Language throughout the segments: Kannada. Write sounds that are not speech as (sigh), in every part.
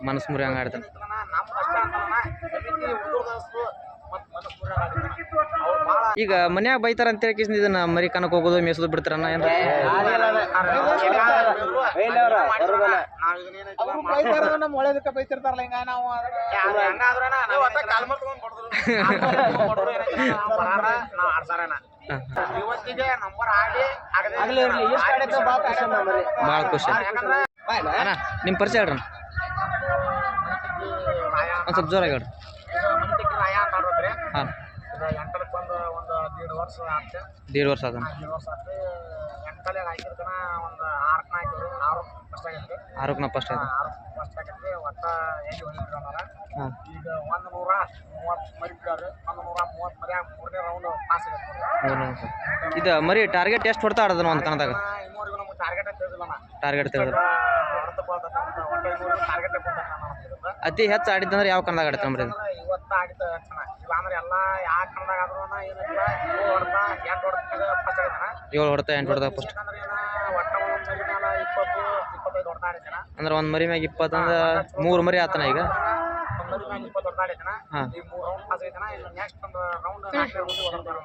ಮನಸ್ ಮುರಿ ಹಂಗ ಆಡ್ತಾನೆ. ಈಗ ಮನ್ಯಾಗ ಬೈತಾರ ಅಂತ ಹೇಳಿ ಇದನ್ನ ಮರಿ ಕನಕ್ ಹೋಗೋದು ಮೇಸೋದು ಬಿಡ್ತಾರನ್ನ ಏನ್ (laughs) ಖುಷಿ. ನಿಮ್ ಪರಿಚಯ ಹಿಂಗ ಒಂದು ಸ್ವಲ್ಪ ಜೋರಾಗಿ ಆಡೋದ್ರಿ ಹಾಂ. ದೀಡ್ ವರ್ಷ ಆಗ್ತದೆ ದೇಡ್ ವರ್ಷ ಅದನ್ನ ದೀಡ್ ವರ್ಷ ಆಗ್ತದೆ ಎಂಟಲೆ ಹಾಕಿರ್ತಾನ ಒಂದು ಆರಕ್ಕೆ ಹಾಕಿದ್ರು. ಆರು ಫಸ್ಟ್ ಆಯ್ತು ಹಾಂ ಇದು ಮರಿ ಟಾರ್ಗೆಟ್ ಎಷ್ಟು ಹೊಡ್ತಾ ಆಡೋದನ್ನ ಒಂದು ಕಣದಾಗ ಟಾರ್ಗೆಟ್ ತಿಳಿದಿಲ್ಲ ಟಾರ್ಗೆಟ್ ಅತಿ ಹೆಚ್ಚು ಆಡಿದ್ದಂದ್ರೆ ಯಾವ ಇವತ್ತು ಆಡಿದ ಚೆನ್ನಾಗಿ ಇಲ್ಲ ಅಂದ್ರೆ ಎಲ್ಲ ಯಾವ ಕನ್ನಡದಾಗ ಆದ್ರೂ ಏನಿಲ್ಲ. ಏಳು ಹೊಡ್ತಾ ಎಂಟು ಫಸ್ಟ್ ಆಗಿದ್ದಾನ ಏಳು ಹೊಡ್ತಾ ಎಂಟು ಹೊಡ್ದ ಫಸ್ಟ್ ಯಾಕಂದ್ರೆ ಏನ ಒಟ್ಟ ಒಂದು ಮರಿ ಮ್ಯಾಲ ಇಪ್ಪತ್ತು ಇಪ್ಪತ್ತೈದು ಹೊಡ್ತಾ ಆಡಿದ್ದಾನ. ಅಂದ್ರೆ ಒಂದು ಮರಿ ಮ್ಯಾಗ ಇಪ್ಪತ್ತಂದ್ರೆ ಮೂರು ಮರಿ ಆತನ ಈಗ ಒಂದು ಮರಿ ಮ್ಯಾಲ ಇಪ್ಪತ್ತು ಹೊಡ್ತಾ ಆಡಿದ್ದಾನ. ಹಾಂ. ಈ ಮೂರು ರೌಂಡ್ ಪಾಸ್ ಆಗಿದ್ದಾನ. ಇನ್ನು ನೆಕ್ಸ್ಟ್ ಒಂದು ರೌಂಡ್ ನಾಲ್ಕು ರೌಂಡ್ ಹೊಡ್ತಾರ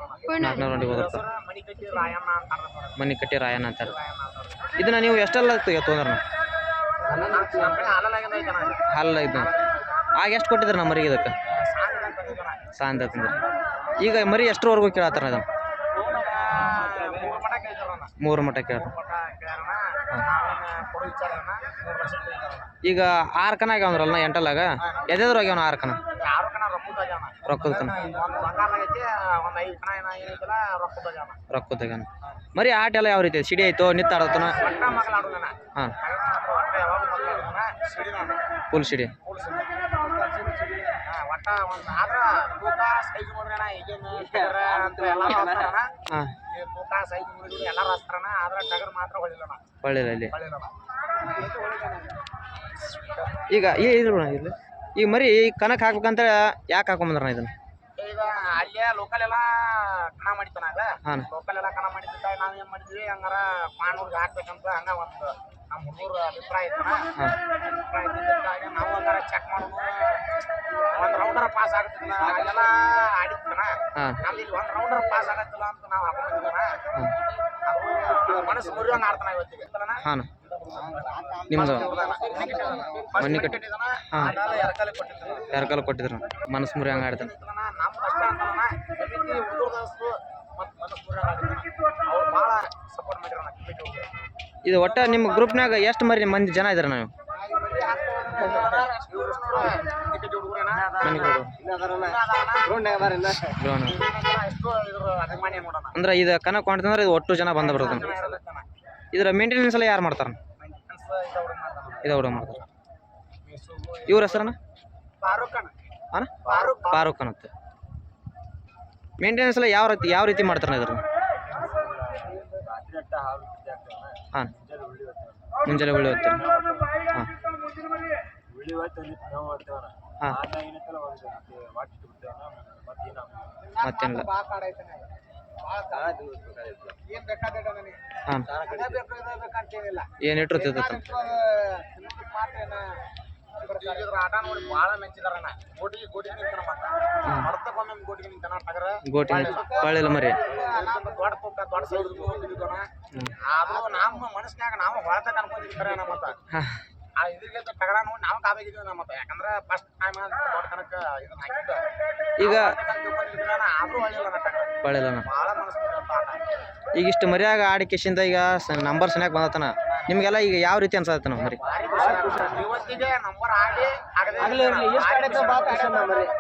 ನಾಲ್ಕನೇ ರೌಂಡಿಗೆ ಹೋಗಿರ್ತಾರೆ ಮನಿ ಕಟ್ಟಿ ರಾಯಣ್ಣ ಅಂತ ಆಡ್ತಾರೆ. ಮನಿ ಕಟ್ಟಿ ರಾಯನ್ ಅಂತಾರೆ ರಾಯಣ್ಣ ಅಂತಾರೆ ಇದನ್ನ ನೀವು ಎಷ್ಟೆಲ್ಲ ತೊಗೊಂಡ್ರ ಐತನ ಇದು. ಆಗ ಎಷ್ಟು ಕೊಟ್ಟಿದ್ರು ನಮ್ಮ ಮರಿಗೆ ಇದಕ್ಕೆ. ಸಾಂತ ಈಗ ಮರಿ ಎಷ್ಟರವರೆಗೂ ಕೇಳತ್ತಾರ ಅದನ್ನು ಮೂರು ಮಠ ಕೇಳ. ಈಗ ಆರು ಕನ ಆಗ್ಯಾವಂದ್ರಲ್ಲ ಎಂಟಲ್ಲಾಗ? ಎದೆದ್ರು ಆಗ್ಯಾವ ಆರು ಕನ ರೊಕ್ಕದ. ರೊಕ್ಕದ ಮರಿ ಆಟ ಎಲ್ಲ ಯಾವ ರೀತಿ ಸಿಡಿ ಆಯ್ತು? ನಿತ್ತಾಡತನ ಹಾಂ ತಗಡ ಮಾತ್ರ ಒಟ್ಟ ಯಾವಾಗ ಮಗ್ಳ ಆಡುದನ, ಸಿಡಿದಾನ. ಫುಲ್ ಸಿಡಿ. ಇಲ್ಲಿ ಈಗ ಈ ಇದು ನೋಡು ಇಲ್ಲಿ ಈಗ ಮರಿ ಕನಕ್ ಹಾಕ್ಬೇಕಂತ ಯಾಕೆ ಹಾಕೊಂಬಂದ್ರ ಇದನ್ನ? ಈಗ ಅಲ್ಲೇ ಲೋಕಲ್ ಎಲ್ಲ ಕಣ ಮಾಡಿತ್ತ ಲೋಕಲ್ ಎಲ್ಲ ಕಣ ಮಾಡಿದ್ದ ನಾವ್ ಏನ್ ಮಾಡಿದ್ವಿ ಹಂಗಾರ ಪಾಂಡೂರ್ಗೆ ಹಾಕ್ಬೇಕಂತ ಹಂಗ ಒಂದು ನಮ್ಮ ಹುಡುಗರ ಅಭಿಪ್ರಾಯ ಇತ್ತು ಅಭಿಪ್ರಾಯ ನಾವು ಹಂಗಾರ ಚೆಕ್ ಮಾಡೋದು ಒಂದು ರೌಂಡರ್ ಪಾಸ್ ಆಗತ್ತಿಲ್ಲ ಅಲ್ಲೆಲ್ಲ ಆಡಿತ್ತನ ನಮ್ದು ಇಲ್ಲಿ ಒಂದು ರೌಂಡರ್ ಪಾಸ್ ಆಗತ್ತಿಲ್ಲ ಅಂತ ನಾವು ಹಾಕೊಂಡಿದ್ದೀವನ ಹಾಂ. ಅದು ಮನಸ್ಸು ಮುರಿಯೋಂಗ್ ಆಡ್ತಾನ ಇವತ್ತಿಗೆ ಹಾಂ ನಿಮ್ದು? ಮನೆ ಕಟ್ಟಿ ಎರಕಲೆ ಕೊಟ್ಟಿದ್ರು. ಮನಸ್ಸು ಮುರಿ ಹಂಗೆ ಆಡ್ತಾನೆ. ನಮ್ಮ ಕಷ್ಟ ಅಂತಲ್ಲ ಮತ್ತು ಮನಸ್ಸು ಅವ್ರು ಭಾಳ ಸಪೋರ್ಟ್ ಇದು ಒಟ್ಟ ನಿಮ್ಮ ಗ್ರೂಪ್ನಾಗ ಎಷ್ಟು ಮರಿ ಮಂದಿ ಜನ ಇದಾರೆ ನಾವು? ಅಂದ್ರೆ ಇದು ಕನಕ್ ಹೊಂಟಂದ್ರೆ ಇದು ಒಟ್ಟು ಜನ ಬಂದ ಬರ್ತದೆ. ಇದರ ಮೇಂಟೆನೆನ್ಸ್ ಎಲ್ಲ ಯಾರು ಮಾಡ್ತಾರ? ಇದು ಹುಡುಗ ಮಾಡ್ತಾರೆ. ಇವ್ರ ಹೆಸರನ ಫಾರೂಕ್ ಫಾರೂಕ್ ಅನ್ನತ್ತೆ ಮೇಂಟೆನೆನ್ಸ್ ಎಲ್ಲ ಯಾವ ರೀತಿ ಯಾವ ರೀತಿ ಮಾಡ್ತಾರೆ ಇದ್ರ ಹಾಂ. ಮುಂಜಾನೆ ಉಳ್ಳಿ ಹೋಗ್ತಾರೆ ಹಾಂ. ಹಾಂ. ಮತ್ತೇನಿಲ್ಲ ಏನ್ ಬೇಕಾದ ನನಗೆ? ಹಾಂ. ಏನು ಇಟ್ಟಿರ್ತೈತೆ ಗೋಟಿ ಪಳ್ಳಿಲ್ಲ ಮರಿ. ನಮ್ಮ ನಮ್ಮ ನಮ್ಮ ಆ ನೋಡಿ ನಾವು ನಮ್ಮ ಯಾಕಂದ್ರೆ ಫಸ್ಟ್ ಟೈಮ್ ಕನಕ ಇದನ್ನ ಈಗ ಬಿಡುವಂತ ಈಗ ಇಷ್ಟು ಮರಿಯಾಗ ಆಡಿ ಕಿಶಿಂದ ಈಗ ನಂಬರ್ ಸನ್ಯಾಗ ಬಂದತನ ನಿಮಗೆಲ್ಲ ಈಗ ಯಾವ ರೀತಿ ಅನ್ಸತ್ತ ನಾವು ಮರಿ. ಇವತ್ತಿಗೆ ನಂಬರ್ ಆಡಿ ಆಗದೆ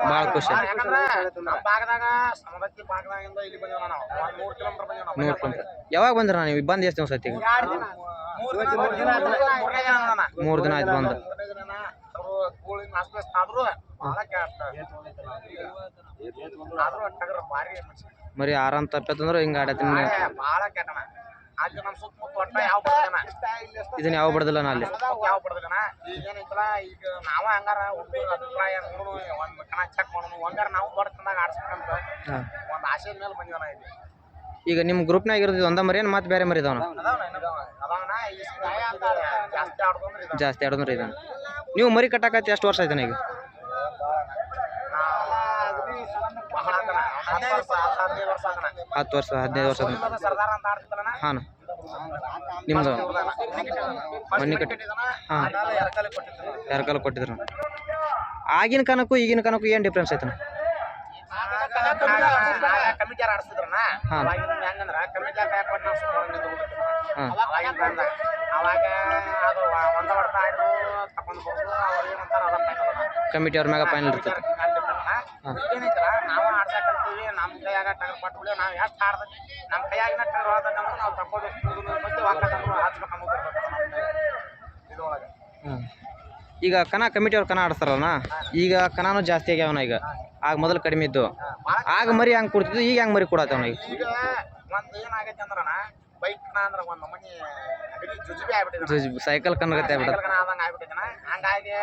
ಭಾಳ ಖುಷಿ ಯಾಕಂದ್ರೆ ನಮ್ಮ ಭಾಗದಾಗ ಸಮದತ್ತಿ ಭಾಗದಾಗಿಂದ ಇಲ್ಲಿ ಬಂದೇವ ನಾವು. ಒಂದ್ ಮೂರ್ ಕಿಲೋಮೀಟರ್ ಬಂದೇವ ನಾವು. ನೋಡ್ಕೊಂಡು ಯಾವಾಗ ಬಂದ್ರ ನೀವು? ಬಂದು ಎಷ್ಟು ದಿವಸ ಐತಿ ಮೂರ್ ದಿನ ಮೂರ್ ದಿನ ಮೂರನೇ ದಿನ ನೋಡೋಣ ಮೂರು ದಿನ ಆಯ್ತು ಬಂದು. ಆದ್ರು ಆದ್ರೂ ಟಗರ್ ಭಾರಿ ಮರಿ ಆರಾಮ್ ತಪ್ಪತ್ತಂದ್ರೆ ಹಿಂಗ ಆಡತ್ತೀನಿ. ಭಾಳ ಕೆಟ್ಟಣ. ಅಲ್ಲಿ ನಮ್ಮ ಸುತ್ತಮುತ್ತ ಒಟ್ಟ ಯಾವ ಬಡದನ ಇದನ್ನ ಯಾವ ಬಡದಿಲ್ಲ ನಾ ಅಲ್ಲಿ. ಯಾವ ಬಡದನ ಈಗ ಏನೈತಲ್ಲ ಈಗ ನಾವ ಹಂಗಾರ ಹುಡುಗರ ಅಭಿಪ್ರಾಯ ನೋಡು ಒಂದ್ ಕಣ ಚೆಕ್ ಮಾಡೋಣ ಹಂಗಾರ ನಾವು ಚೆನ್ನಾಗಿ ಆಡ್ಸ್ಬೇಕಂತ ಒಂದ್ ಆಸೆ ಮೇಲೆ ಬಂದಿವನ ಇಲ್ಲಿ. ಈಗ ನಿಮ್ಮ ಗ್ರೂಪ್ನಾಗ ಇರೋದು ಒಂದ ಮರಿ ಏನು ಮತ್ತೆ ಬೇರೆ ಮರಿ ಇದಾವನ? ಜಾಸ್ತಿ ಇದಾವ ಜಾಸ್ತಿ ಆಡೋದ್ರಿ ಇದಾನ. ನೀವು ಮರಿ ಕಟ್ಟಾಕತ್ತಿ ಎಷ್ಟು ವರ್ಷ ಆಯ್ತಾನ ಈಗ ಬಹಳ ಆತನ. ಹತ್ತು ವರ್ಷ, ಹದಿನೈದು ವರ್ಷ. ಹಾಂ ನಿಮ್ದು? ಮನೆ ಕಟ್ಟಿ- ಹಾಂ. ಎರಕಲೆ ಕೊಟ್ಟಿದ್ರು. ಆಗಿನ ಕನಕ್ಕೂ ಈಗಿನ ಕನಕ್ಕೂ ಏನು ಡಿಫ್ರೆನ್ಸ್ ಐತನ ಕಮಿಟಿ ಅವ್ರ ಮ್ಯಾಗ ಫೈನಲ್ ಇರ್ತೈತೆ. ಕಾಲ್ ನಾವು ಆಡ್ಸಕ್ ಕಲ್ತೀವಿ ನಮ್ಮ ಕೈಯಾಗ ಟಗರ್ ಪಟ್ಬಿಡಿ ನಾವು ಎಷ್ಟು ಆಡ್ದೈತಿ ನಮ್ಮ ಕೈಯಾಗಿನ ಟಗರ್ ಹೋದಂದ್ರೆ ನಾವು ತಕ್ಕೋಬೇಕು ಮತ್ತೆ ವಾಕಂದ್ರೆ ಹಚ್ಬೇಕು. ಇದ್ರೊಳಗೆ. ಹಾಂ ಈಗ ಕನ ಕಮಿಟಿ ಅವ್ರು ಕನ ಆಡಿಸ್ತಾರಲ್ಲ ಈಗ ಕನಾನು ಜಾಸ್ತಿ ಆಗ್ಯಾವನ ಈಗ. ಆಗ ಮೊದಲು ಕಡಿಮೆ ಇದ್ದು. ಆಗ ಮರಿ ಹಂಗೆ ಕೊಡ್ತಿದ್ದು ಈಗ ಹೆಂಗೆ ಮರಿ ಕೊಡತ್ತವನ ಈಗ? ಒಂದು ಏನಾಗೈತೆ ಅಂದ್ರನ ಬೈಕ್ ಅಂದ್ರೆ ಒಂದು ನಮನಿ ಅಗದಿ ಜುಜುಬಿ ಆಗ್ಬಿಟ್ಟಿದೆ. ಸೈಕಲ್ ಕನ್ನಗತ್ತೆ ಆದಂಗ ಹಂಗಾಗಿ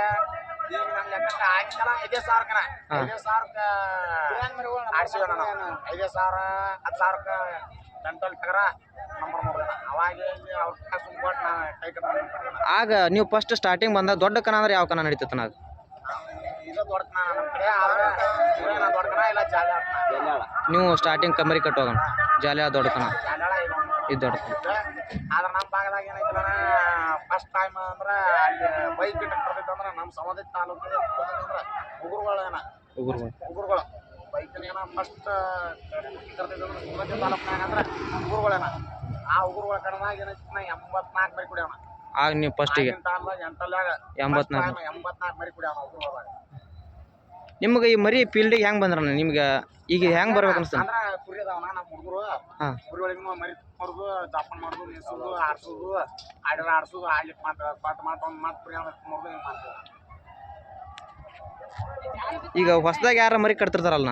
ಈಗ ನಮ್ಮ ಲೆಕ್ಕಕ್ಕೆ ಆಗಿಂದಲ ಐದೇ ಸಾವಿರಕ್ಕನ ಹಾ. ಐದೇ ಸಾವಿರಕ್ಕ ಆಡ್ಸಿವ ನಾನು ಐದೇ ಸಾವಿರ ಹತ್ತು ಸಾವಿರಕ್ಕ ಗಂಟಲ್ ತಗರ ನಂಬರ್ ಮೂರು ಅವಾಗ ಇಲ್ಲಿ ಅವ್ರ ಕೈ ಆಗ ನೀವು ಫಸ್ಟ್ ಸ್ಟಾರ್ಟಿಂಗ್ ಬಂದ ದೊಡ್ಡ ಕನ ಅಂದ್ರೆ ಯಾವ ಕನ ಅದು ಇದು ನಮ್ಮ ಕಡೆ ಆದ್ರೆ ಇವ್ರೇನ ದೊಡ್ಡತನ ಇಲ್ಲ ಜಾಲ ನೀವು ಸ್ಟಾರ್ಟಿಂಗ್ ಕಮರಿ ಕಟ್ಟೋದಣ ಜಾಲಿಯ ಜಾಲ ಇದು ಇದು ದೊಡ್ಡತನ ಆದ್ರೆ ನಮ್ಮ ಭಾಗದಾಗ ಏನೈತಲ್ಲ ಫಸ್ಟ್ ಟೈಮ್ ಅಂದ್ರೆ ಅಲ್ಲಿ ಬೈಕ್ ಅಂದ್ರೆ ನಮ್ಮ ಸಮಾಧಿ ತಾಲೂಕಿನ ಅಂದ್ರೆ ಉಗುರುಗಳೇನ ಉಗುರುಗಳು. ಬೈಕಿನ ಏನ ಫಸ್ಟ್ ಕರ್ದಿತ್ತಂದ್ರೆ ಸಮಾಧಿ ತಾಲೂಕಿನಾಗ ಅಂದ್ರೆ ಉಗುರುಗಳೇನ ಆ ಉಗುರುಗಳ ಕಡೆದಾಗ ಏನೈತಿ ನಾ ಎಂಬತ್ನಾಲ್ಕು ಮರಿ ಕುಡಿಯೋಣ ಆಗ ನೀವು ಫಸ್ಟಿಗೆ ಎಂಟಲ್ಲಾಗ ಎಂಬತ್ನಾಲ್ಕು ಎಂಬತ್ನಾಲ್ಕು ಮರಿ. ಕುಡಿಯೋಣ ಉಗುರುಗಳದಾಗ ನಿಮ್ಗೆ ಈ ಮರಿ ಫೀಲ್ಡಿಗೆ ಹೆಂಗೆ ಬಂದ್ರಣ್ಣ? ನಿಮ್ಗೆ ಈಗ ಹೆಂಗ್ ಬರ್ಬೇಕು ಅನ್ಸ್ತದೆ ಅಂದ್ರೆ ಕುರಿ ಅದಾವನ ನಮ್ಮ ಹುಡುಗರು. ಹಾಂ. ಕುರಿ ಒಳಗಿನ ಮರಿ ಮಾಡೋದು ಜಾಪನ್ ಮಾಡೋದು ನಿಲ್ಸೋದು ಆಡ್ಸೋದು ಆಡಿರ ಆಡ್ಸೋದು ಆಡ್ಲಿಕ್ಕೆ ಮಾತ್ರ ಪಾಠ ಮಾಡ್ತ ಒಂದು ಮಾತು ಕುರಿ ಮಾಡೋದು ಹಿಂಗೆ ಮಾಡ್ತೀವಿ. ಈಗ ಹೊಸದಾಗಿ ಯಾರ ಮರಿ ಕಟ್ತಿರ್ತಾರಲ್ಲ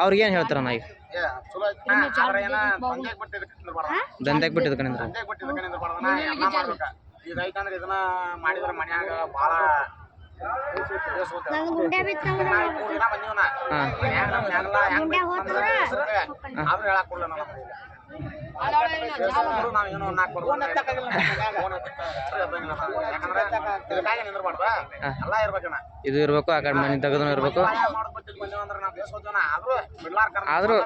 ಅವ್ರಿಗೆ ಏನು ಹೇಳ್ತಾರಣ್ಣ ಈಗ? ಏ ಚಲೋ ಐತಿ ಆದ್ರೆ ಏನ ಬಂದೇಗ್ ಬಿಟ್ಟು ಇದಕ್ಕೆ ನಿಂದ್ರಬಾರ್ದ ದಂಧೆಗೆ ಬಿಟ್ಟಿದ್ ಕಣಿಂದ್ರ ಬಂದೇಗ್ ಬಿಟ್ಟು ಇದಕ್ಕೆ ನಿಂದ್ರಬಾರ್ದನ ಎಲ್ಲ ಮಾಡ್ಬೇಕ? ಈಗ ಐತಂದ್ರೆ ಇದನ್ನ ಮಾಡಿದ್ರೆ ಮನ್ಯಾಗ ಭಾಳ ಹೇಳಕ್ ಇದು ಇರ್ಬೇಕು ಆ ಕಡೆ ಮನೆ ತೆಗೆದು ಇರ್ಬೇಕು ಆದ್ರೂ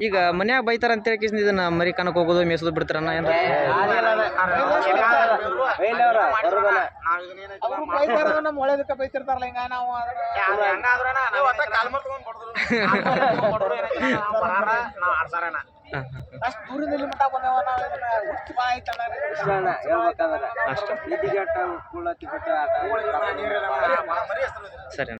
ಈಗ ಮನ್ಯಾಗ ಬೈತಾರ ಅಂತ ಹೇಳಿ ಇದನ್ನ ಮರಿ ಕಣಕ್ ಹೋಗೋದು ಮೇಸೋದು ಬಿಡ್ತಾರಣ್ಣ ಏನ್ರ ಒಳ್ಳೇದಕ್ಕೆ ಬೈತಿರ್ತಾರಲ್ಲ ಹಿಂಗ ನಾವು ಅಷ್ಟು ಇಲ್ಲಿ ಮಟ್ಟ ಬಂದೇವ ನಾವು ಇದನ್ನ ಹುಚ್ಚು ಬಾಯಿ ತಣ್ಣ ಅಷ್ಟೇ. ನೀರಿಲ್ಲ